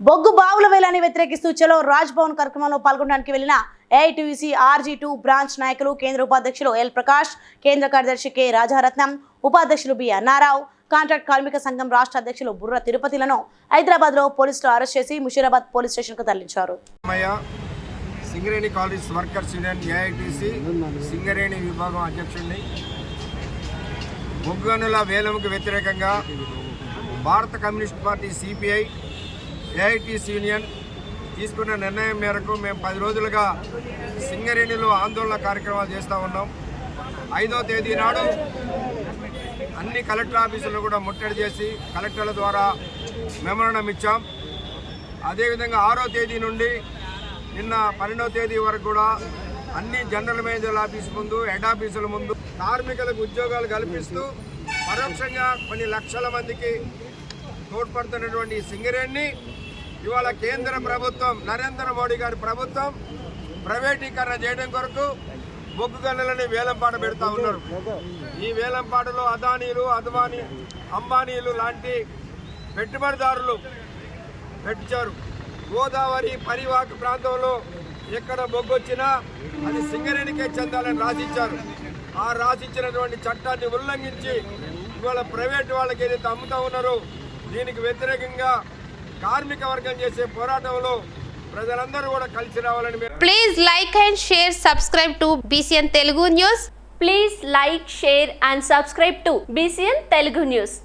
బొగ్గు బావుల వేలాన్ని వ్యతిరేకిస్తూ చలో రాజ్ భవన్ కార్యక్రమంలో పాల్గొనడానికి వెళ్ళిన ఏఐటీసీ ఆర్జీ టూ బ్రాంచ్ నాయకులు కేంద్ర ఉపాధ్యక్షులు ఎల్ ప్రకాష్ కేంద్ర కార్యదర్శి కె రాజారత్నం ఉపాధ్యక్షులు బి అన్నారావు కాంట్రాక్ట్ కార్మిక సంఘం రాష్ట్ర అధ్యక్షులు బుర్ర తిరుపతిలను హైదరాబాద్లో పోలీసులు అరెస్ట్ చేసి ముషీరాబాద్ పోలీస్ స్టేషన్కు తరలించారు Singareni college workers union AITC Singareni విభాగం అధ్యక్షుడిని. బొగ్గనుల వేలంకు వ్యతిరేకంగా భారత communist party CPI AITC union తీసుకున్న నిర్ణయం మేరకు మేము పది రోజులుగా సింగరేణిలో ఆందోళన కార్యక్రమాలు చేస్తూ ఉన్నాం. ఐదో తేదీ నాడు అన్ని కలెక్టర్ ఆఫీసులను కూడా ముట్టడి చేసి కలెక్టర్ల ద్వారా మెమరణం ఇచ్చాం. అదేవిధంగా ఆరో తేదీ నుండి నిన్న పన్నెండవ తేదీ వరకు కూడా అన్ని జనరల్ మేనేజర్ ఆఫీస్ ముందు హెడ్ ఆఫీసుల ముందు కార్మికులకు ఉద్యోగాలు కల్పిస్తూ పరోక్షంగా కొన్ని లక్షల మందికి తోడ్పడుతున్నటువంటి ఈ సింగరేణిని. ఇవాళ కేంద్ర ప్రభుత్వం నరేంద్ర మోడీ గారి ప్రభుత్వం ప్రైవేటీకరణ చేయడం కొరకు బొగ్గు గనులని వేలంపాట పెడతా ఉన్నారు. ఈ వేలంపాటలో అదానీలు అద్వానీ అంబానీలు లాంటి పెట్టుబడిదారులు పెట్టించారు. గోదావరి పరివాహక ప్రాంతంలో ఎక్కడ బొగ్గు వచ్చినా అది సింగరేణికే చెందాలని రాసిచ్చారు. ఆ రాసిచ్చినటువంటి చట్టాన్ని ఉల్లంఘించి ఇవాళ ప్రైవేట్ వాళ్ళకి ఏదైతే అమ్ముతా ఉన్నారో దీనికి వ్యతిరేకంగా కార్మిక వర్గం చేసే పోరాటంలో ప్రజలందరూ కూడా కలిసి రావాలని please like and share subscribe to BCN Telugu news please like share and subscribe to BCN Telugu news